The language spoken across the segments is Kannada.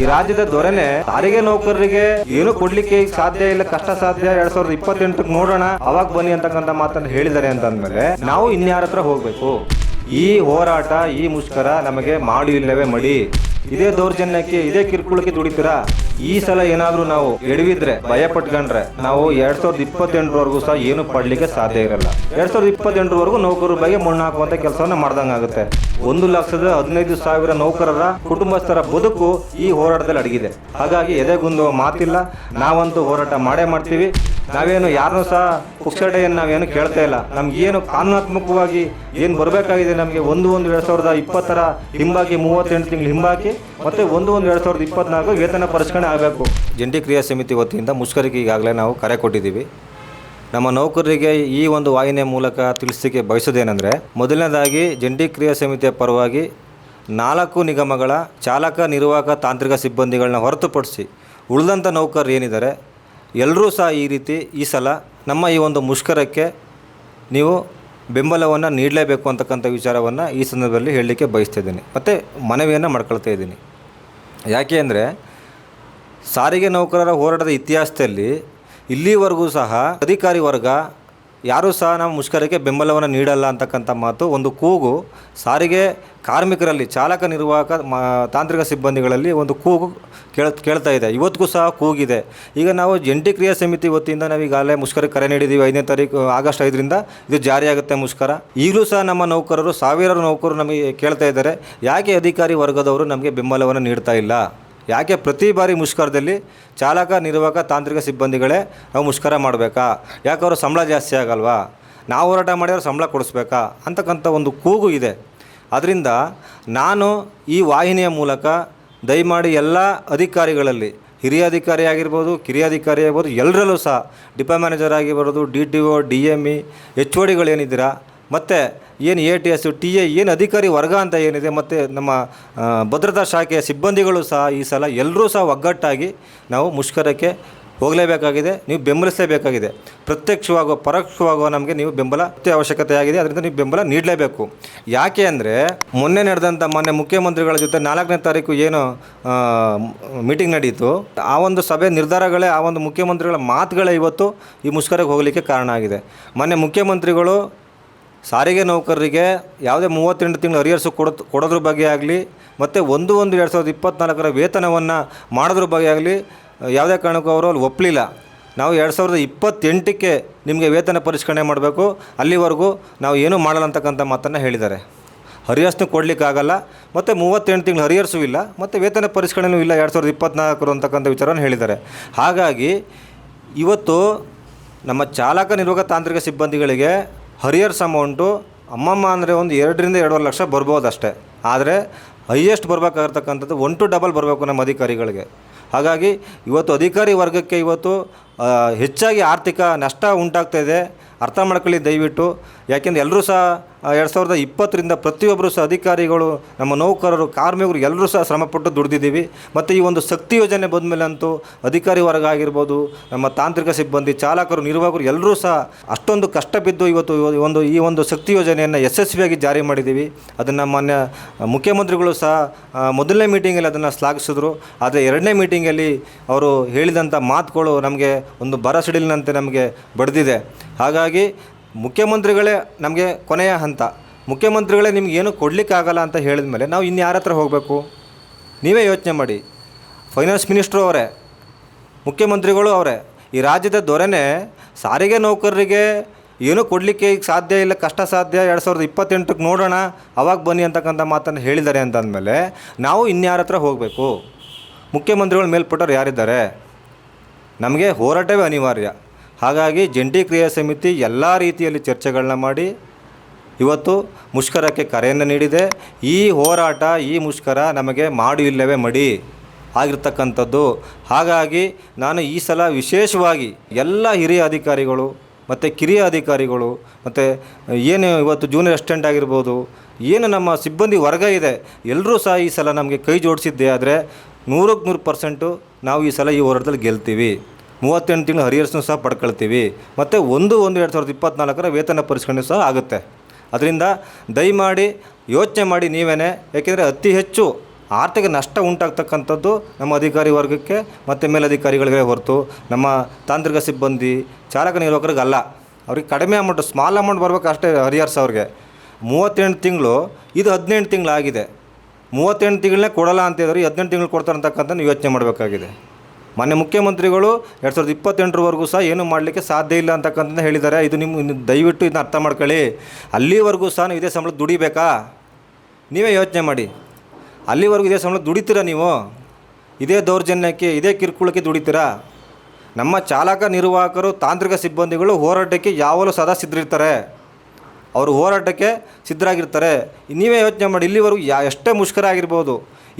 ಈ ರಾಜ್ಯದ ದೊರೆನೆ ಸಾರಿಗೆ ನೌಕರರಿಗೆ ಏನು ಕೊಡ್ಲಿಕ್ಕೆ ಸಾಧ್ಯ ಇಲ್ಲ, ಕಷ್ಟ ಸಾಧ್ಯ ಎರಡ್ ಸಾವಿರದ ಇಪ್ಪತ್ತೆಂಟಕ್ಕೆ ನೋಡೋಣ, ಅವಾಗ ಬನ್ನಿ ಅಂತಕ್ಕಂಥ ಮಾತನ್ನು ಹೇಳಿದ್ದಾರೆ ಅಂತಂದ್ಮೇಲೆ ನಾವು ಇನ್ಯಾರ ಹತ್ರ ಹೋಗ್ಬೇಕು? ಈ ಹೋರಾಟ, ಈ ಮುಷ್ಕರ ನಮಗೆ ಮಾಡಿ ಇಲ್ಲವೇ ಮಡಿ. ಇದೇ ದೌರ್ಜನ್ಯಕ್ಕೆ, ಇದೇ ಕಿರುಕುಳಕ್ಕೆ ದುಡಿತೀರಾ? ಈ ಸಲ ಏನಾದರೂ ನಾವು ಎಡವಿದ್ರೆ ಭಯ ಪಟ್ಕೊಂಡ್ರೆ ನಾವು ಎರಡ್ ಸಾವಿರದ ಇಪ್ಪತ್ತೆಂಟರವರೆಗೂ ಸಹ ಏನು ಪಡ್ಲಿಕ್ಕೆ ಸಾಧ್ಯ ಇರಲ್ಲ. ಎರಡ್ ಸಾವಿರದ ಇಪ್ಪತ್ತೆಂಟರವರೆಗೂ ನೌಕರರ ಬಗ್ಗೆ ಮಣ್ಣು ಹಾಕುವಂತ ಕೆಲಸವನ್ನ ಮಾಡ್ದಂಗಾಗುತ್ತೆ. ಒಂದು ಲಕ್ಷದ ಹದಿನೈದು ಸಾವಿರ ನೌಕರರ ಕುಟುಂಬಸ್ಥರ ಬದುಕು ಈ ಹೋರಾಟದಲ್ಲಿ ಅಡಗಿದೆ. ಹಾಗಾಗಿ ಎದೆಗುಂದುವ ಮಾತಿಲ್ಲ. ನಾವಂತೂ ಹೋರಾಟ ಮಾಡೇ ಮಾಡ್ತೀವಿ. ನಾವೇನು ಯಾರನ್ನು ಸಹ ಪುಕ್ಷಟೆಯನ್ನು ನಾವೇನು ಕೇಳ್ತಾ ಇಲ್ಲ. ನಮಗೇನು ಕಾನೂನಾತ್ಮಕವಾಗಿ ಏನು ಬರಬೇಕಾಗಿದೆ ನಮಗೆ ಒಂದು ಒಂದು ಎರಡು ಸಾವಿರದ ಇಪ್ಪತ್ತರ ಹಿಂಬಾಕಿ ಮೂವತ್ತೆಂಟು ತಿಂಗಳು ಹಿಂಬಾಕಿ ಮತ್ತು ಒಂದು ಒಂದು ಎರಡು ಸಾವಿರದ ಇಪ್ಪತ್ನಾಲ್ಕು ವೇತನ ಪರಿಷ್ಕರಣೆ ಆಗಬೇಕು. ಜಂಟಿ ಕ್ರಿಯಾ ಸಮಿತಿ ವತಿಯಿಂದ ಮುಷ್ಕರಿಗೆ ಈಗಾಗಲೇ ನಾವು ಕರೆ ಕೊಟ್ಟಿದ್ದೀವಿ. ನಮ್ಮ ನೌಕರರಿಗೆ ಈ ಒಂದು ವಾಹಿನಿಯ ಮೂಲಕ ತಿಳಿಸಲಿಕ್ಕೆ ಬಯಸೋದೇನೆಂದರೆ ಮೊದಲನೇದಾಗಿ ಜಂಟಿ ಕ್ರಿಯಾ ಸಮಿತಿಯ ಪರವಾಗಿ ನಾಲ್ಕು ನಿಗಮಗಳ ಚಾಲಕ ನಿರ್ವಾಹಕ ತಾಂತ್ರಿಕ ಸಿಬ್ಬಂದಿಗಳನ್ನ ಹೊರತುಪಡಿಸಿ ಉಳಿದಂಥ ನೌಕರರು ಏನಿದ್ದಾರೆ ಎಲ್ಲರೂ ಸಹ ಈ ರೀತಿ ಈ ಸಲ ನಮ್ಮ ಈ ಒಂದು ಮುಷ್ಕರಕ್ಕೆ ನೀವು ಬೆಂಬಲವನ್ನು ನೀಡಲೇಬೇಕು ಅಂತಕ್ಕಂಥ ವಿಚಾರವನ್ನು ಈ ಸಂದರ್ಭದಲ್ಲಿ ಹೇಳಲಿಕ್ಕೆ ಬಯಸ್ತಿದ್ದೀನಿ. ಮತ್ತು ಮನವಿಯನ್ನು ಮಾಡ್ಕೊಳ್ತಾ ಇದ್ದೀನಿ. ಯಾಕೆ ಅಂದರೆ ಸಾರಿಗೆ ನೌಕರರ ಹೋರಾಟದ ಇತಿಹಾಸದಲ್ಲಿ ಇಲ್ಲಿವರೆಗೂ ಸಹ ಅಧಿಕಾರಿ ವರ್ಗ ಯಾರೂ ಸಹ ನಾವು ಮುಷ್ಕರಕ್ಕೆ ಬೆಂಬಲವನ್ನು ನೀಡಲ್ಲ ಅಂತಕ್ಕಂಥ ಮಾತು, ಒಂದು ಕೂಗು ಸಾರಿಗೆ ಕಾರ್ಮಿಕರಲ್ಲಿ, ಚಾಲಕ ನಿರ್ವಾಹಕ, ಮಾ, ತಾಂತ್ರಿಕ ಸಿಬ್ಬಂದಿಗಳಲ್ಲಿ ಒಂದು ಕೂಗು ಕೇಳ, ಕೇಳ್ತಾ ಇದೆ. ಇವತ್ತಿಗೂ ಸಹ ಕೂಗಿದೆ. ಈಗ ನಾವು ಜಂಟಿ ಕ್ರಿಯಾ ಸಮಿತಿ ವತಿಯಿಂದ ನಾವು ಈಗಾಗಲೇ ಮುಷ್ಕರಕ್ಕೆ ಕರೆ ನೀಡಿದ್ದೀವಿ ಐದನೇ ತಾರೀಕು, ಆಗಸ್ಟ್ ಐದರಿಂದ ಇದು ಜಾರಿಯಾಗುತ್ತೆ ಮುಷ್ಕರ. ಈಗಲೂ ಸಹ ನಮ್ಮ ನೌಕರರು, ಸಾವಿರಾರು ನೌಕರರು ನಮಗೆ ಕೇಳ್ತಾ ಇದ್ದಾರೆ. ಯಾಕೆ ಅಧಿಕಾರಿ ವರ್ಗದವರು ನಮಗೆ ಬೆಂಬಲವನ್ನು ನೀಡ್ತಾ ಇಲ್ಲ? ಯಾಕೆ ಪ್ರತಿ ಬಾರಿ ಮುಷ್ಕರದಲ್ಲಿ ಚಾಲಕ, ನಿರ್ವಾಹಕ, ತಾಂತ್ರಿಕ ಸಿಬ್ಬಂದಿಗಳೇ ನಾವು ಮುಷ್ಕರ ಮಾಡಬೇಕಾ? ಯಾಕೆ ಅವರು ಸಂಬಳ ಜಾಸ್ತಿ ಆಗಲ್ವಾ? ನಾವು ಹೋರಾಟ ಮಾಡಿದ್ರೆ ಸಂಬಳ ಕೊಡಿಸ್ಬೇಕಾ? ಅಂತಕ್ಕಂಥ ಒಂದು ಕೂಗು ಇದೆ. ಅದರಿಂದ ನಾನು ಈ ವಾಹಿನಿಯ ಮೂಲಕ ದಯಮಾಡಿ ಎಲ್ಲ ಅಧಿಕಾರಿಗಳಲ್ಲಿ, ಹಿರಿಯ ಅಧಿಕಾರಿ ಆಗಿರ್ಬೋದು, ಕಿರಿಯ ಅಧಿಕಾರಿ ಆಗಿರ್ಬೋದು ಎಲ್ಲರಲ್ಲೂ ಸಹ ಡಿಪೋ ಮ್ಯಾನೇಜರ್ ಆಗಿರ್ಬೋದು D T O, D M E, H O ಮತ್ತು ಏನು A T S T A ಏನು ಅಧಿಕಾರಿ ವರ್ಗ ಅಂತ ಏನಿದೆ, ಮತ್ತು ನಮ್ಮ ಭದ್ರತಾ ಶಾಖೆಯ ಸಿಬ್ಬಂದಿಗಳು ಸಹ ಈ ಸಲ ಎಲ್ಲರೂ ಸಹ ಒಗ್ಗಟ್ಟಾಗಿ ನಾವು ಮುಷ್ಕರಕ್ಕೆ ಹೋಗಲೇಬೇಕಾಗಿದೆ, ನೀವು ಬೆಂಬಲಿಸಲೇಬೇಕಾಗಿದೆ. ಪ್ರತ್ಯಕ್ಷವಾಗೋ ಪರೋಕ್ಷವಾಗೋ ನಮಗೆ ನೀವು ಬೆಂಬಲ ಅತ್ಯ ಅವಶ್ಯಕತೆ ಆಗಿದೆ, ಅದರಿಂದ ನೀವು ಬೆಂಬಲ ನೀಡಲೇಬೇಕು. ಯಾಕೆ ಅಂದರೆ, ಮೊನ್ನೆ ನಡೆದಂಥ ಮೊನ್ನೆ ಮುಖ್ಯಮಂತ್ರಿಗಳ ಜೊತೆ ನಾಲ್ಕನೇ ತಾರೀಕು ಏನು ಮೀಟಿಂಗ್ ನಡೆಯಿತು ಆ ಒಂದು ಸಭೆ ನಿರ್ಧಾರಗಳೇ, ಆ ಒಂದು ಮುಖ್ಯಮಂತ್ರಿಗಳ ಮಾತುಗಳೇ ಇವತ್ತು ಈ ಮುಷ್ಕರಕ್ಕೆ ಹೋಗಲಿಕ್ಕೆ ಕಾರಣ ಆಗಿದೆ. ಮೊನ್ನೆ ಮುಖ್ಯಮಂತ್ರಿಗಳು ಸಾರಿಗೆ ನೌಕರರಿಗೆ ಯಾವುದೇ ಮೂವತ್ತೆಂಟು ತಿಂಗಳು ಅರಿಯರ್ಸು ಕೊಡ ಕೊಡೋದ್ರ ಬಗ್ಗೆ ಆಗಲಿ, ಮತ್ತು ಒಂದು ಒಂದು ಎರಡು ಸಾವಿರದ ಇಪ್ಪತ್ತ್ನಾಲ್ಕರ ವೇತನವನ್ನು ಮಾಡೋದ್ರ ಬಗ್ಗೆ ಆಗಲಿ ಯಾವುದೇ ಕಾರಣಕ್ಕೂ ಅವರು ಅಲ್ಲಿ ಒಪ್ಪಲಿಲ್ಲ ನಾವು ಎರಡು ಸಾವಿರದ ಇಪ್ಪತ್ತೆಂಟಕ್ಕೆ ನಿಮಗೆ ವೇತನ ಪರಿಷ್ಕರಣೆ ಮಾಡಬೇಕು. ಅಲ್ಲಿವರೆಗೂ ನಾವು ಏನೂ ಮಾಡಲ್ಲ ಅಂತಕ್ಕಂಥ ಮಾತನ್ನು ಹೇಳಿದ್ದಾರೆ. ಹರಿಯರ್ಸ್ನೂ ಕೊಡಲಿಕ್ಕಾಗಲ್ಲ ಮತ್ತು ಮೂವತ್ತೆಂಟು ತಿಂಗಳು ಹರಿಯರ್ಸು ಇಲ್ಲ, ಮತ್ತು ವೇತನ ಪರಿಷ್ಕರಣೆಯೂ ಇಲ್ಲ ಎರಡು ಸಾವಿರದ ಇಪ್ಪತ್ತ್ನಾಲ್ಕರು ಅಂತಕ್ಕಂಥ ವಿಚಾರವನ್ನು ಹೇಳಿದ್ದಾರೆ. ಹಾಗಾಗಿ, ಇವತ್ತು ನಮ್ಮ ಚಾಲಕ ನಿರ್ವಾಹಕ ತಾಂತ್ರಿಕ ಸಿಬ್ಬಂದಿಗಳಿಗೆ ಹರಿಯರ್ಸ್ ಅಮೌಂಟು ಅಮ್ಮಮ್ಮ ಅಂದರೆ ಒಂದು ಎರಡರಿಂದ ಎರಡೂವರೆ ಲಕ್ಷ ಬರ್ಬೋದು ಅಷ್ಟೇ ಆದರೆ ಹೈಯೆಸ್ಟ್ ಬರಬೇಕಾಗಿರ್ತಕ್ಕಂಥದ್ದು ಒನ್ ಟು ಡಬಲ್ ಬರಬೇಕು ನಮ್ಮ ಅಧಿಕಾರಿಗಳಿಗೆ. ಹಾಗಾಗಿ ಇವತ್ತು ಅಧಿಕಾರಿ ವರ್ಗಕ್ಕೆ ಇವತ್ತು ಹೆಚ್ಚಾಗಿ ಆರ್ಥಿಕ ನಷ್ಟ ಉಂಟಾಗ್ತಾ ಇದೆ. ಅರ್ಥ ಮಾಡ್ಕೊಳ್ಳಿ ದಯವಿಟ್ಟು. ಯಾಕೆಂದ್ರೆ ಎಲ್ಲರೂ ಸಹ ಎರಡು ಸಾವಿರದ ಇಪ್ಪತ್ತರಿಂದ ಪ್ರತಿಯೊಬ್ಬರು ಸಹ ಅಧಿಕಾರಿಗಳು, ನಮ್ಮ ನೌಕರರು, ಕಾರ್ಮಿಕರು ಎಲ್ಲರೂ ಸಹ ಶ್ರಮಪಟ್ಟು ದುಡಿದಿದ್ದೀವಿ. ಮತ್ತು ಈ ಒಂದು ಶಕ್ತಿ ಯೋಜನೆ ಬಂದಮೇಲೆ ಅಂತೂ ಅಧಿಕಾರಿ ವರ್ಗ ಆಗಿರ್ಬೋದು ನಮ್ಮ ತಾಂತ್ರಿಕ ಸಿಬ್ಬಂದಿ, ಚಾಲಕರು, ನಿರ್ವಾಹಕರು ಎಲ್ಲರೂ ಸಹ ಅಷ್ಟೊಂದು ಕಷ್ಟ ಬಿದ್ದು ಇವತ್ತು ಒಂದು ಈ ಒಂದು ಶಕ್ತಿ ಯೋಜನೆಯನ್ನು ಯಶಸ್ವಿಯಾಗಿ ಜಾರಿ ಮಾಡಿದ್ದೀವಿ. ಅದನ್ನು ಮಾನ್ಯ ಮುಖ್ಯಮಂತ್ರಿಗಳು ಸಹ ಮೊದಲನೇ ಮೀಟಿಂಗಲ್ಲಿ ಅದನ್ನು ಶ್ಲಾಘಿಸಿದ್ರು. ಆದರೆ ಎರಡನೇ ಮೀಟಿಂಗಲ್ಲಿ ಅವರು ಹೇಳಿದಂಥ ಮಾತುಗಳು ನಮಗೆ ಒಂದು ಬರ ಸಿಡಿಲಿನಂತೆ ನಮಗೆ ಬಡ್ದಿದೆ. ಹಾಗಾಗಿ ಮುಖ್ಯಮಂತ್ರಿಗಳೇ ನಮಗೆ ಕೊನೆಯ ಹಂತ. ಮುಖ್ಯಮಂತ್ರಿಗಳೇ ನಿಮ್ಗೆ ಏನು ಕೊಡಲಿಕ್ಕಾಗಲ್ಲ ಅಂತ ಹೇಳಿದ ಮೇಲೆ ನಾವು ಇನ್ನು ಯಾರ ಹತ್ರ ಹೋಗಬೇಕು? ನೀವೇ ಯೋಚನೆ ಮಾಡಿ. ಫೈನಾನ್ಸ್ ಮಿನಿಸ್ಟ್ರು ಅವರೇ, ಮುಖ್ಯಮಂತ್ರಿಗಳು ಅವರೇ, ಈ ರಾಜ್ಯದ ದೊರೆನೇ ಸಾರಿಗೆ ನೌಕರರಿಗೆ ಏನೂ ಕೊಡಲಿಕ್ಕೆ ಈಗ ಸಾಧ್ಯ ಇಲ್ಲ, ಕಷ್ಟ ಸಾಧ್ಯ, ಎರಡು ಸಾವಿರದ ಇಪ್ಪತ್ತೆಂಟಕ್ಕೆ ನೋಡೋಣ, ಅವಾಗ ಬನ್ನಿ ಅಂತಕ್ಕಂಥ ಮಾತನ್ನು ಹೇಳಿದ್ದಾರೆ ಅಂತಂದಮೇಲೆ ನಾವು ಇನ್ಯಾರ ಹತ್ರ ಹೋಗಬೇಕು? ಮುಖ್ಯಮಂತ್ರಿಗಳ ಮೇಲ್ಪಟ್ಟವ್ರು ಯಾರಿದ್ದಾರೆ? ನಮಗೆ ಹೋರಾಟವೇ ಅನಿವಾರ್ಯ. ಹಾಗಾಗಿ ಜಂಟಿ ಕ್ರಿಯಾ ಸಮಿತಿ ಎಲ್ಲ ರೀತಿಯಲ್ಲಿ ಚರ್ಚೆಗಳನ್ನ ಮಾಡಿ ಇವತ್ತು ಮುಷ್ಕರಕ್ಕೆ ಕರೆಯನ್ನು ನೀಡಿದೆ. ಈ ಹೋರಾಟ, ಈ ಮುಷ್ಕರ ನಮಗೆ ಮಾಡು ಇಲ್ಲವೇ ಮಡಿ ಆಗಿರ್ತಕ್ಕಂಥದ್ದು. ಹಾಗಾಗಿ ನಾನು ಈ ಸಲ ವಿಶೇಷವಾಗಿ ಎಲ್ಲ ಹಿರಿಯ ಅಧಿಕಾರಿಗಳು ಮತ್ತು ಕಿರಿಯ ಅಧಿಕಾರಿಗಳು ಮತ್ತು ಏನು ಇವತ್ತು ಜೂನಿಯರ್ ಅಸಿಸ್ಟೆಂಟ್ ಆಗಿರ್ಬೋದು, ಏನು ನಮ್ಮ ಸಿಬ್ಬಂದಿ ವರ್ಗ ಇದೆ ಎಲ್ಲರೂ ಸಹ ಈ ಸಲ ನಮಗೆ ಕೈ ಜೋಡಿಸಿದ್ದೆ ಆದರೆ ನೂರಕ್ಕೆ ನೂರು ಪರ್ಸೆಂಟು ನಾವು ಈ ಸಲ ಈ ಹೋರಾಟದಲ್ಲಿ ಗೆಲ್ತೀವಿ. ಮೂವತ್ತೆಂಟು ತಿಂಗಳು ಹರಿಯರ್ಸ್ನು ಸಹ ಪಡ್ಕೊಳ್ತೀವಿ. ಮತ್ತು ಒಂದು ಒಂದು ಎರಡು ಸಾವಿರದ ಇಪ್ಪತ್ತ್ನಾಲ್ಕರ ವೇತನ ಪರಿಷ್ಕರಣೆ ಸಹ ಆಗುತ್ತೆ. ಅದರಿಂದ ದಯಮಾಡಿ ಯೋಚನೆ ಮಾಡಿ ನೀವೇ ಏಕೆಂದರೆ ಅತಿ ಹೆಚ್ಚು ಆರ್ಥಿಕ ನಷ್ಟ ಉಂಟಾಗ್ತಕ್ಕಂಥದ್ದು ನಮ್ಮ ಅಧಿಕಾರಿ ವರ್ಗಕ್ಕೆ ಮತ್ತು ಮೇಲಧಿಕಾರಿಗಳಿಗೆ ಹೊರತು ನಮ್ಮ ತಾಂತ್ರಿಕ ಸಿಬ್ಬಂದಿ, ಚಾಲಕ ನಿರ್ವಾಹಕರಿಗೆ ಅಲ್ಲ. ಅವ್ರಿಗೆ ಕಡಿಮೆ ಅಮೌಂಟ್ ಸ್ಮಾಲ್ ಅಮೌಂಟ್ ಬರಬೇಕು ಅಷ್ಟೇ ಹರಿಹರ್ಸ ಅವ್ರಿಗೆ. ಮೂವತ್ತೆಂಟು ತಿಂಗಳು, ಇದು ಹದಿನೆಂಟು ತಿಂಗಳು ಆಗಿದೆ ಮೂವತ್ತೆಂಟು ತಿಂಗಳನ್ನೇ ಕೊಡಲ್ಲ ಅಂತ ಹೇಳಿದ್ರೆ ಹದಿನೆಂಟು ತಿಂಗಳು ಕೊಡ್ತಾರೆ ಅಂತಕ್ಕಂಥ ನೀವು ಯೋಚನೆ ಮಾಡಬೇಕಾಗಿದೆ. ಮಾನ್ಯ ಮುಖ್ಯಮಂತ್ರಿಗಳು ಎರಡು ಸಾವಿರದ ಇಪ್ಪತ್ತೆಂಟರವರೆಗೂ ಸಹ ಏನು ಮಾಡಲಿಕ್ಕೆ ಸಾಧ್ಯ ಇಲ್ಲ ಅಂತಕ್ಕಂಥದ್ದು ಹೇಳಿದ್ದಾರೆ. ಇದು ನಿಮ್ಮ ದಯವಿಟ್ಟು ಇದನ್ನ ಅರ್ಥ ಮಾಡ್ಕೊಳ್ಳಿ. ಅಲ್ಲಿವರೆಗೂ ಸಹ ನೀವು ಇದೇ ಸಂಬಳ ದುಡಿಬೇಕಾ? ನೀವೇ ಯೋಚನೆ ಮಾಡಿ. ಅಲ್ಲಿವರೆಗೂ ಇದೇ ಸಂಬಳ ದುಡಿತೀರಾ ನೀವು? ಇದೇ ದೌರ್ಜನ್ಯಕ್ಕೆ, ಇದೇ ಕಿರುಕುಳಕ್ಕೆ ದುಡಿತೀರಾ? ನಮ್ಮ ಚಾಲಕ ನಿರ್ವಾಹಕರು ತಾಂತ್ರಿಕ ಸಿಬ್ಬಂದಿಗಳು ಹೋರಾಟಕ್ಕೆ ಯಾವಾಗಲೂ ಸದಾ ಸಿದ್ಧರಿರ್ತಾರೆ. ಅವರು ಹೋರಾಟಕ್ಕೆ ಸಿದ್ಧರಾಗಿರ್ತಾರೆ. ನೀವೇ ಯೋಚನೆ ಮಾಡಿ, ಇಲ್ಲಿವರೆಗೂ ಯಾ, ಎಷ್ಟೇ ಮುಷ್ಕರ ಆಗಿರ್ಬೋದು,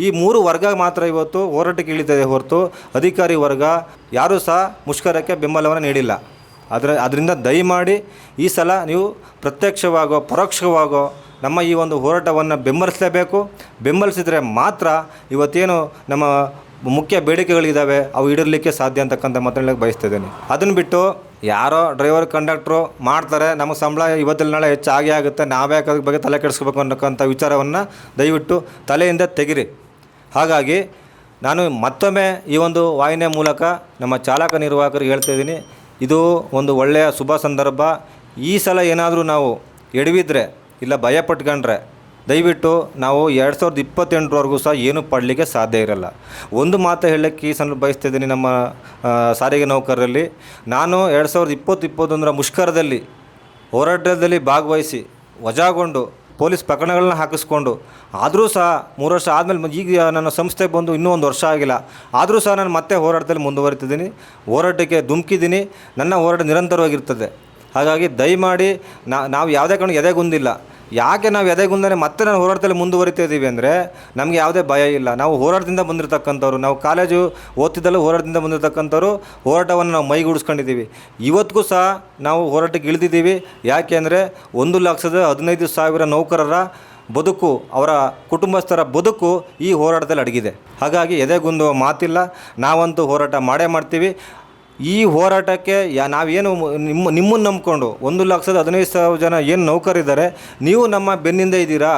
ಈ ಮೂರು ವರ್ಗ ಮಾತ್ರ ಇವತ್ತು ಹೋರಾಟಕ್ಕೆ ಇಳಿತದೆ ಹೊರತು ಅಧಿಕಾರಿ ವರ್ಗ ಯಾರೂ ಸಹ ಮುಷ್ಕರಕ್ಕೆ ಬೆಂಬಲವನ್ನು ನೀಡಿಲ್ಲ. ಅದರ ಅದರಿಂದ ದಯಮಾಡಿ ಈ ಸಲ ನೀವು ಪ್ರತ್ಯಕ್ಷವಾಗೋ, ಪರೋಕ್ಷವಾಗೋ ನಮ್ಮ ಈ ಒಂದು ಹೋರಾಟವನ್ನು ಬೆಂಬಲಿಸಲೇಬೇಕು. ಬೆಂಬಲಿಸಿದರೆ ಮಾತ್ರ ಇವತ್ತೇನು ನಮ್ಮ ಮುಖ್ಯ ಬೇಡಿಕೆಗಳಿದ್ದಾವೆ, ಅವು ಈಡೇರಲಿಕ್ಕೆ ಸಾಧ್ಯ ಅಂತಕ್ಕಂಥ ಮಾತನಾಡಲಿಕ್ಕೆ ಬಯಸ್ತಿದ್ದೇನೆ ಅದನ್ನು ಬಿಟ್ಟು ಯಾರೋ ಡ್ರೈವರ್, ಕಂಡಕ್ಟ್ರು ಮಾಡ್ತಾರೆ ನಮ್ಮ ಸಂಬಳ ಇವತ್ತಿನ ನಾಳೆ ಹೆಚ್ಚು ಆಗೇ ಆಗುತ್ತೆ, ನಾವೇ ಅದ್ರ ಬಗ್ಗೆ ತಲೆ ಕೆಡಿಸ್ಕೋಬೇಕು ಅನ್ನೋಕ್ಕಂಥ ವಿಚಾರವನ್ನು ದಯವಿಟ್ಟು ತಲೆಯಿಂದ ತೆಗಿರಿ. ಹಾಗಾಗಿ ನಾನು ಮತ್ತೊಮ್ಮೆ ಈ ಒಂದು ವಾಹಿನಿಯ ಮೂಲಕ ನಮ್ಮ ಚಾಲಕ ನಿರ್ವಾಹಕರಿಗೆ ಹೇಳ್ತಾ ಇದ್ದೀನಿ, ಇದು ಒಂದು ಒಳ್ಳೆಯ ಶುಭ ಸಂದರ್ಭ. ಈ ಸಲ ಏನಾದರೂ ನಾವು ಎಡವಿದ್ರೆ, ಇಲ್ಲ ಭಯ ಪಟ್ಕೊಂಡ್ರೆ ದಯವಿಟ್ಟು ನಾವು ಎರಡು ಸಾವಿರದ ಇಪ್ಪತ್ತೆಂಟರವರೆಗೂ ಸಹ ಏನು ಪಡಲಿಕ್ಕೆ ಸಾಧ್ಯ ಇರಲ್ಲ. ಒಂದು ಮಾತು ಹೇಳಕ್ಕೆ ಈ ಸಲ ಬಯಸ್ತಿದ್ದೀನಿ ನಮ್ಮ ಸಾರಿಗೆ ನೌಕರರಲ್ಲಿ. ನಾನು ಎರಡು ಸಾವಿರದ ಇಪ್ಪತ್ತು ಇಪ್ಪತ್ತೊಂದರ ಮುಷ್ಕರದಲ್ಲಿ, ಹೋರಾಟದಲ್ಲಿ ಭಾಗವಹಿಸಿ, ವಜಾಗೊಂಡು, ಪೊಲೀಸ್ ಪ್ರಕರಣಗಳನ್ನ ಹಾಕಿಸ್ಕೊಂಡು, ಆದರೂ ಸಹ ಮೂರು ವರ್ಷ ಆದಮೇಲೆ ಈಗ ನನ್ನ ಸಂಸ್ಥೆ ಬಂದು ಇನ್ನೂ ಒಂದು ವರ್ಷ ಆಗಿಲ್ಲ. ಆದರೂ ಸಹ ನಾನು ಮತ್ತೆ ಹೋರಾಟದಲ್ಲಿ ಮುಂದುವರಿತಿದ್ದೀನಿ. ಹೋರಾಟಕ್ಕೆ ಧುಮುಕಿದ್ದೀನಿ. ನನ್ನ ಹೋರಾಟ ನಿರಂತರವಾಗಿರ್ತದೆ. ಹಾಗಾಗಿ ದಯಮಾಡಿ ನಾವು ಯಾವುದೇ ಕಾರಣ ಎದೆಗುಂದಿಲ್ಲ. ಯಾಕೆ ನಾವು ಎದೆಗುಂದನೆ ಮತ್ತೆ ನಾವು ಹೋರಾಟದಲ್ಲಿ ಮುಂದುವರಿತಾ ಇದ್ದೀವಿ ಅಂದರೆ ನಮಗೆ ಯಾವುದೇ ಭಯ ಇಲ್ಲ. ನಾವು ಹೋರಾಟದಿಂದ ಬಂದಿರತಕ್ಕಂಥವ್ರು, ನಾವು ಕಾಲೇಜು ಓದ್ತಿದ್ದಲ್ಲೂ ಹೋರಾಟದಿಂದ ಬಂದಿರತಕ್ಕಂಥವ್ರು ಹೋರಾಟವನ್ನು ನಾವು ಮೈಗೂಡಿಸ್ಕೊಂಡಿದ್ದೀವಿ. ಇವತ್ತಿಗೂ ಸಹ ನಾವು ಹೋರಾಟಕ್ಕೆ ಇಳಿದಿದ್ದೀವಿ. ಯಾಕೆ ಅಂದರೆ ಒಂದು ಲಕ್ಷದ ಹದಿನೈದು ಸಾವಿರ ನೌಕರರ ಬದುಕು, ಅವರ ಕುಟುಂಬಸ್ಥರ ಬದುಕು ಈ ಹೋರಾಟದಲ್ಲಿ ಅಡಗಿದೆ. ಹಾಗಾಗಿ ಎದೆಗುಂದುವ ಮಾತಿಲ್ಲ. ನಾವಂತೂ ಹೋರಾಟ ಮಾಡೇ ಮಾಡ್ತೀವಿ. ಈ ಹೋರಾಟಕ್ಕೆ ಯಾ ನಾವೇನು ನಿಮ್ಮ ನಿಮ್ಮನ್ನು ನಂಬಿಕೊಂಡು ಒಂದು ಲಕ್ಷದ ಹದಿನೈದು ಸಾವಿರ ಜನ ಏನು ನೌಕರಿದ್ದಾರೆ, ನೀವು ನಮ್ಮ ಬೆನ್ನಿಂದ ಇದ್ದೀರಾ,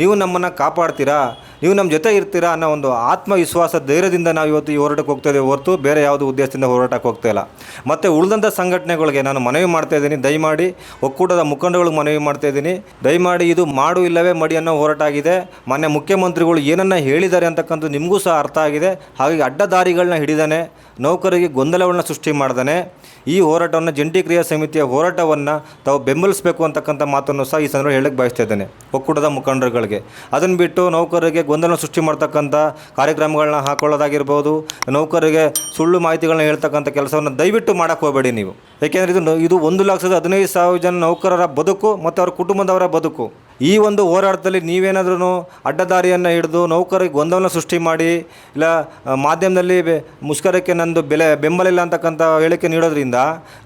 ನೀವು ನಮ್ಮನ್ನು ಕಾಪಾಡ್ತೀರಾ ನೀವು ನಮ್ಮ ಜೊತೆ ಇರ್ತೀರಾ ಅನ್ನೋ ಒಂದು ಆತ್ಮವಿಶ್ವಾಸ ಧೈರ್ಯದಿಂದ ನಾವು ಇವತ್ತು ಈ ಹೋರಾಟಕ್ಕೆ ಹೋಗ್ತಾ ಇದ್ದೇವೆ ಹೊರತು ಬೇರೆ ಯಾವುದೇ ಉದ್ದೇಶದಿಂದ ಹೋರಾಟಕ್ಕೆ ಹೋಗ್ತಾ ಇಲ್ಲ. ಮತ್ತು ಉಳಿದಂಥ ಸಂಘಟನೆಗಳಿಗೆ ನಾನು ಮನವಿ ಮಾಡ್ತಾ ಇದ್ದೀನಿ. ದಯಮಾಡಿ ಒಕ್ಕೂಟದ ಮುಖಂಡಗಳಿಗೆ ಮನವಿ ಮಾಡ್ತಾ ಇದ್ದೀನಿ. ದಯಮಾಡಿ ಇದು ಮಾಡು ಇಲ್ಲವೇ ಮಡಿ ಅನ್ನೋ ಹೋರಾಟ ಆಗಿದೆ. ಮಾನ್ಯ ಮುಖ್ಯಮಂತ್ರಿಗಳು ಏನನ್ನ ಹೇಳಿದ್ದಾರೆ ಅಂತಕ್ಕಂಥದ್ದು ನಿಮಗೂ ಸಹ ಅರ್ಥ ಆಗಿದೆ. ಹಾಗಾಗಿ ಅಡ್ಡದಾರಿಗಳನ್ನ ಹಿಡಿದಾನೆ, ನೌಕರಿಗೆ ಗೊಂದಲಗಳನ್ನ ಸೃಷ್ಟಿ ಮಾಡ್ದಾನೆ. ಈ ಹೋರಾಟವನ್ನು ಜಂಟಿ ಕ್ರಿಯಾ ಸಮಿತಿಯ ಹೋರಾಟವನ್ನು ತಾವು ಬೆಂಬಲಿಸಬೇಕು ಅಂತಕ್ಕಂಥ ಮಾತನ್ನು ಸಹ ಈ ಸಂದರ್ಭ ಹೇಳಕ್ಕೆ ಬಯಸ್ತಾ ಇದ್ದೇನೆ, ಒಕ್ಕೂಟದ ಮುಖಂಡರುಗಳಿಗೆ. ಅದನ್ನು ಬಿಟ್ಟು ನೌಕರರಿಗೆ ಗೊಂದಲ ಸೃಷ್ಟಿ ಮಾಡ್ತಕ್ಕಂಥ ಕಾರ್ಯಕ್ರಮಗಳನ್ನ ಹಾಕೊಳ್ಳೋದಾಗಿರ್ಬೋದು, ನೌಕರರಿಗೆ ಸುಳ್ಳು ಮಾಹಿತಿಗಳನ್ನ ಹೇಳ್ತಕ್ಕಂಥ ಕೆಲಸವನ್ನು ದಯವಿಟ್ಟು ಮಾಡೋಕ್ಕೆ ಹೋಗಬೇಡಿ ನೀವು. ಯಾಕೆಂದರೆ ಇದು ಇದು ಒಂದು ಲಕ್ಷದ ಹದಿನೈದು ಸಾವಿರ ಜನ ನೌಕರರ ಬದುಕು ಮತ್ತು ಅವರ ಕುಟುಂಬದವರ ಬದುಕು. ಈ ಒಂದು ಹೋರಾಟದಲ್ಲಿ ನೀವೇನಾದ್ರೂ ಅಡ್ಡದಾರಿಯನ್ನು ಹಿಡಿದು ನೌಕರಿಗೆ ಗೊಂದಲನ ಸೃಷ್ಟಿ ಮಾಡಿ, ಇಲ್ಲ ಮಾಧ್ಯಮದಲ್ಲಿ ಮುಷ್ಕರಕ್ಕೆ ನಂದು ಬೆಲೆ ಬೆಂಬಲ ಇಲ್ಲ ಅಂತಕ್ಕಂಥ ಹೇಳಿಕೆ ನೀಡೋದ್ರಿಂದ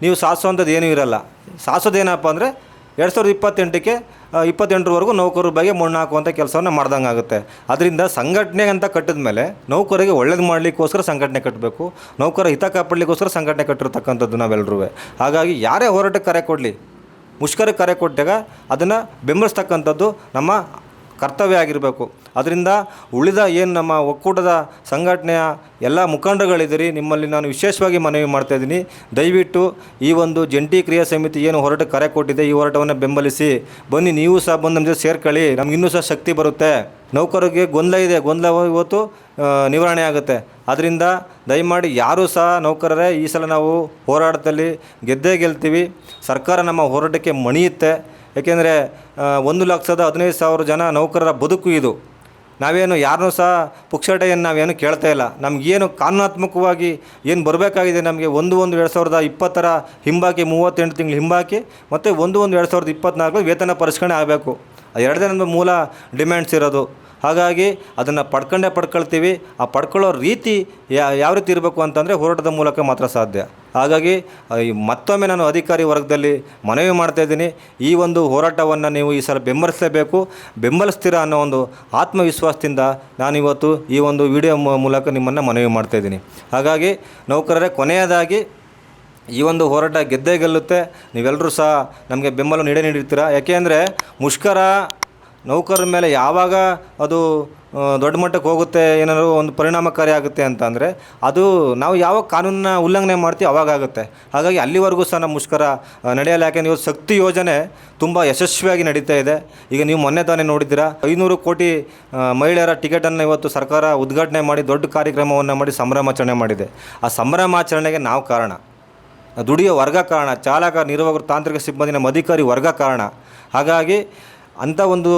ನೀವು ಸಾಧಿಸುವಂಥದ್ದು ಏನೂ ಇರಲ್ಲ. ಸಾಧಿಸೋದೇನಪ್ಪ ಅಂದರೆ ಎರಡು ಸಾವಿರದ ಇಪ್ಪತ್ತೆಂಟಕ್ಕೆ ಇಪ್ಪತ್ತೆಂಟರವರೆಗೂ ನೌಕರರ ಬಗ್ಗೆ ಮಣ್ಣು ಹಾಕುವಂಥ ಕೆಲಸವನ್ನು ಮಾಡ್ದಂಗೆ ಆಗುತ್ತೆ ಅದರಿಂದ ಸಂಘಟನೆ ಅಂತ ಕಟ್ಟಿದ ಮೇಲೆ ನೌಕರಿಗೆ ಒಳ್ಳೇದು ಮಾಡಲಿಕ್ಕೋಸ್ಕರ ಸಂಘಟನೆ ಕಟ್ಟಬೇಕು ನೌಕರ ಹಿತ ಕಾಪಾಡಲಿಕ್ಕೋಸ್ಕರ ಸಂಘಟನೆ ಕಟ್ಟಿರ್ತಕ್ಕಂಥದ್ದು ನಾವೆಲ್ಲರೂ ಹಾಗಾಗಿ ಯಾರೇ ಹೋರಾಟಕ್ಕೆ ಕರೆ ಕೊಡಲಿ, ಮುಷ್ಕರಕ್ಕೆ ಕರೆ ಕೊಟ್ಟಾಗ ಅದನ್ನು ಬೆಂಬಲಿಸ್ತಕ್ಕಂಥದ್ದು ನಮ್ಮ ಕರ್ತವ್ಯ ಆಗಿರಬೇಕು. ಅದರಿಂದ ಉಳಿದ ಏನು ನಮ್ಮ ಒಕ್ಕೂಟದ ಸಂಘಟನೆಯ ಎಲ್ಲ ಮುಖಂಡಗಳಿದ್ದೀರಿ ನಿಮ್ಮಲ್ಲಿ ನಾನು ವಿಶೇಷವಾಗಿ ಮನವಿ ಮಾಡ್ತಾ ಇದ್ದೀನಿ. ದಯವಿಟ್ಟು ಈ ಒಂದು ಜಂಟಿ ಕ್ರಿಯಾ ಸಮಿತಿ ಏನು ಹೋರಾಟಕ್ಕೆ ಕರೆ ಕೊಟ್ಟಿದೆ, ಈ ಹೋರಾಟವನ್ನು ಬೆಂಬಲಿಸಿ. ಬನ್ನಿ, ನೀವು ಸಹ ಬಂದು ನಮ್ಮ ಜೊತೆ ಸೇರ್ಕೊಳ್ಳಿ. ನಮ್ಗೆ ಇನ್ನೂ ಸಹ ಶಕ್ತಿ ಬರುತ್ತೆ. ನೌಕರರಿಗೆ ಗೊಂದಲ ಇದೆ. ಗೊಂದಲ ಇವತ್ತು ನಿವಾರಣೆ ಆಗುತ್ತೆ. ಅದರಿಂದ ದಯಮಾಡಿ ಯಾರೂ ಸಹ ನೌಕರರೇ, ಈ ಸಲ ನಾವು ಹೋರಾಟದಲ್ಲಿ ಗೆದ್ದೇ ಗೆಲ್ತೀವಿ. ಸರ್ಕಾರ ನಮ್ಮ ಹೋರಾಟಕ್ಕೆ ಮಣಿಯುತ್ತೆ. ಏಕೆಂದರೆ ಒಂದು ಲಕ್ಷದ ಹದಿನೈದು ಸಾವಿರ ಜನ ನೌಕರರ ಬದುಕು ಇದು. ನಾವೇನು ಯಾರನ್ನೂ ಸಹ ಪುಕ್ಷಟೆಯನ್ನು ನಾವೇನು ಕೇಳ್ತಾ ಇಲ್ಲ. ನಮಗೇನು ಕಾನೂನಾತ್ಮಕವಾಗಿ ಏನು ಬರಬೇಕಾಗಿದೆ ನಮಗೆ ಒಂದು ಒಂದು ಎರಡು ಸಾವಿರದ ಇಪ್ಪತ್ತರ ಹಿಂಬಾಕಿ, ಮೂವತ್ತೆಂಟು ತಿಂಗಳು ಹಿಂಬಾಕಿ ಮತ್ತು ಒಂದು ಒಂದು ಎರಡು ಸಾವಿರದ ಇಪ್ಪತ್ತ್ನಾಲ್ಕು ವೇತನ ಪರಿಷ್ಕರಣೆ ಆಗಬೇಕು. ಎರಡನೇ ನಮ್ಮ ಮೂಲ ಡಿಮ್ಯಾಂಡ್ಸ್ ಇರೋದು. ಹಾಗಾಗಿ ಅದನ್ನು ಪಡ್ಕೊಂಡೇ ಪಡ್ಕೊಳ್ತೀವಿ. ಆ ಪಡ್ಕೊಳ್ಳೋ ರೀತಿ ಯಾವ ರೀತಿ ಇರಬೇಕು ಅಂತಂದರೆ ಹೋರಾಟದ ಮೂಲಕ ಮಾತ್ರ ಸಾಧ್ಯ. ಹಾಗಾಗಿ ಮತ್ತೊಮ್ಮೆ ನಾನು ಅಧಿಕಾರಿ ವರ್ಗದಲ್ಲಿ ಮನವಿ ಮಾಡ್ತಾ ಇದ್ದೀನಿ. ಈ ಒಂದು ಹೋರಾಟವನ್ನು ನೀವು ಈ ಸಲ ಬೆಂಬಲಿಸಲೇಬೇಕು. ಬೆಂಬಲಿಸ್ತೀರಾ ಅನ್ನೋ ಒಂದು ಆತ್ಮವಿಶ್ವಾಸದಿಂದ ನಾನಿವತ್ತು ಈ ಒಂದು ವಿಡಿಯೋ ಮೂಲಕ ನಿಮ್ಮನ್ನು ಮನವಿ ಮಾಡ್ತಾ ಇದ್ದೀನಿ. ಹಾಗಾಗಿ, ನೌಕರರೇ, ಕೊನೆಯದಾಗಿ ಈ ಒಂದು ಹೋರಾಟ ಗೆದ್ದೇ ಗೆಲ್ಲುತ್ತೆ. ನೀವೆಲ್ಲರೂ ಸಹ ನಮಗೆ ಬೆಂಬಲ ನೀಡೇ ನೀಡಿರ್ತೀರ? ಯಾಕೆ ಅಂದರೆ, ಮುಷ್ಕರ ನೌಕರರ ಮೇಲೆ ಯಾವಾಗ ಅದು ದೊಡ್ಡ ಮಟ್ಟಕ್ಕೆ ಹೋಗುತ್ತೆ ಏನಾದರೂ ಒಂದು ಪರಿಣಾಮಕಾರಿ ಆಗುತ್ತೆ ಅಂತ ಅಂದರೆ ಅದು ನಾವು ಯಾವಾಗ ಕಾನೂನನ್ನ ಉಲ್ಲಂಘನೆ ಮಾಡ್ತೀವಿ ಅವಾಗ ಆಗುತ್ತೆ. ಹಾಗಾಗಿ ಅಲ್ಲಿವರೆಗೂ ಸಹ ನಮ್ಮ ಮುಷ್ಕರ ನಡೆಯಲ್ಲ. ಯಾಕೆಂದ್ರೆ ಇವತ್ತು ಶಕ್ತಿ ಯೋಜನೆ ತುಂಬ ಯಶಸ್ವಿಯಾಗಿ ನಡೀತಾ ಇದೆ. ಈಗ ನೀವು ಮೊನ್ನೆ ತಾನೇ ನೋಡಿದ್ದೀರಾ, ಐನೂರು ಕೋಟಿ ಮಹಿಳೆಯರ ಟಿಕೆಟನ್ನು ಇವತ್ತು ಸರ್ಕಾರ ಉದ್ಘಾಟನೆ ಮಾಡಿ, ದೊಡ್ಡ ಕಾರ್ಯಕ್ರಮವನ್ನು ಮಾಡಿ ಸಂಭ್ರಮಾಚರಣೆ ಮಾಡಿದೆ. ಆ ಸಂಭ್ರಮಾಚರಣೆಗೆ ನಾವು ಕಾರಣ. ದುಡಿಯೋ ವರ್ಗ ಕಾರಣ, ಚಾಲಕ, ನಿರ್ವಾಹಕರು, ತಾಂತ್ರಿಕ ಸಿಬ್ಬಂದಿ ನಮ್ಮ ಅಧಿಕಾರಿ ವರ್ಗ ಕಾರಣ. ಹಾಗಾಗಿ ಅಂಥ ಒಂದು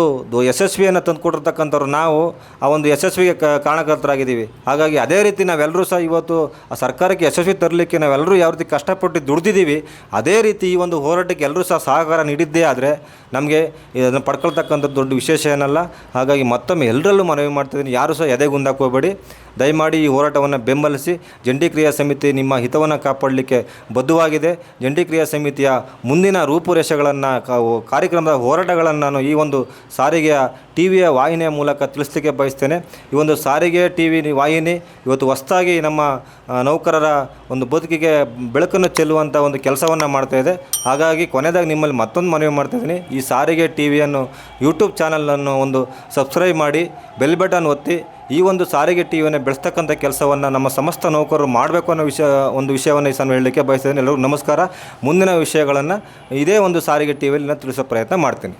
ಯಶಸ್ವಿಯನ್ನು ತಂದುಕೊಟ್ಟಿರ್ತಕ್ಕಂಥವ್ರು ನಾವು, ಆ ಒಂದು ಯಶಸ್ವಿಗೆ ಕ ಕಾರಣಕರ್ತರಾಗಿದ್ದೀವಿ. ಹಾಗಾಗಿ ಅದೇ ರೀತಿ ನಾವೆಲ್ಲರೂ ಸಹ ಇವತ್ತು ಆ ಸರ್ಕಾರಕ್ಕೆ ಯಶಸ್ವಿ ತರಲಿಕ್ಕೆ ನಾವೆಲ್ಲರೂ ಯಾವ ರೀತಿ ಕಷ್ಟಪಟ್ಟು ದುಡ್ದಿದ್ದೀವಿ, ಅದೇ ರೀತಿ ಈ ಒಂದು ಹೋರಾಟಕ್ಕೆ ಎಲ್ಲರೂ ಸಹ ಸಹಕಾರ ನೀಡಿದ್ದೇ ಆದರೆ ನಮಗೆ ಇದನ್ನು ಪಡ್ಕೊಳ್ತಕ್ಕಂಥ ದೊಡ್ಡ ವಿಶೇಷ ಏನಲ್ಲ. ಹಾಗಾಗಿ ಮತ್ತೊಮ್ಮೆ ಎಲ್ಲರಲ್ಲೂ ಮನವಿ ಮಾಡ್ತಿದ್ದೀನಿ ಯಾರೂ ಸಹ ಎದೆಗುಂದಾಕೋಬೇಡಿ. ದಯಮಾಡಿ ಈ ಹೋರಾಟವನ್ನು ಬೆಂಬಲಿಸಿ. ಜಂಟಿ ಕ್ರಿಯಾ ಸಮಿತಿ ನಿಮ್ಮ ಹಿತವನ್ನು ಕಾಪಾಡಲಿಕ್ಕೆ ಬದ್ಧವಾಗಿದೆ. ಜಂಟಿ ಕ್ರಿಯಾ ಸಮಿತಿಯ ಮುಂದಿನ ರೂಪುರೇಷೆಗಳನ್ನು ಕಾರ್ಯಕ್ರಮದ ಹೋರಾಟಗಳನ್ನು ನಾನು ಈ ಒಂದು ಸಾರಿಗೆಯ ಟಿ ವಿಯ ವಾಹಿನಿಯ ಮೂಲಕ ತಿಳಿಸಲಿಕ್ಕೆ ಬಯಸ್ತೇನೆ. ಈ ಒಂದು ಸಾರಿಗೆ ಟಿ ವಿ ವಾಹಿನಿ ಇವತ್ತು ಹೊಸದಾಗಿ ನಮ್ಮ ನೌಕರರ ಒಂದು ಬದುಕಿಗೆ ಬೆಳಕನ್ನು ಚೆಲ್ಲುವಂಥ ಒಂದು ಕೆಲಸವನ್ನು ಮಾಡ್ತಾ ಇದೆ. ಹಾಗಾಗಿ ಕೊನೆಯದಾಗಿ ನಿಮ್ಮಲ್ಲಿ ಮತ್ತೊಂದು ಮನವಿ ಮಾಡ್ತಾ ಇದ್ದೀನಿ. ಈ ಸಾರಿಗೆ ಟಿ ವಿಯನ್ನು ಯೂಟ್ಯೂಬ್ ಚಾನಲನ್ನು ಒಂದು ಸಬ್ಸ್ಕ್ರೈಬ್ ಮಾಡಿ, ಬೆಲ್ ಬಟನ್ ಒತ್ತಿ ಈ ಒಂದು ಸಾರಿಗೆ ಟಿವಿಯನ್ನು ಬೆಳೆಸ್ತಕ್ಕಂಥ ಕೆಲಸವನ್ನು ನಮ್ಮ ಸಮಸ್ತ ನೌಕರರು ಮಾಡಬೇಕು ಅನ್ನೋ ವಿಷಯ, ಒಂದು ವಿಷಯವನ್ನು ಈ ಹೇಳಲಿಕ್ಕೆ ಬಯಸ್ತೇನೆ ಎಲ್ಲರಿಗೂ ನಮಸ್ಕಾರ. ಮುಂದಿನ ವಿಷಯಗಳನ್ನು ಇದೇ ಒಂದು ಸಾರಿಗೆ ಟಿವಿಯಲ್ಲಿ ನಾನು ತಿಳಿಸೋ ಪ್ರಯತ್ನ ಮಾಡ್ತೀನಿ.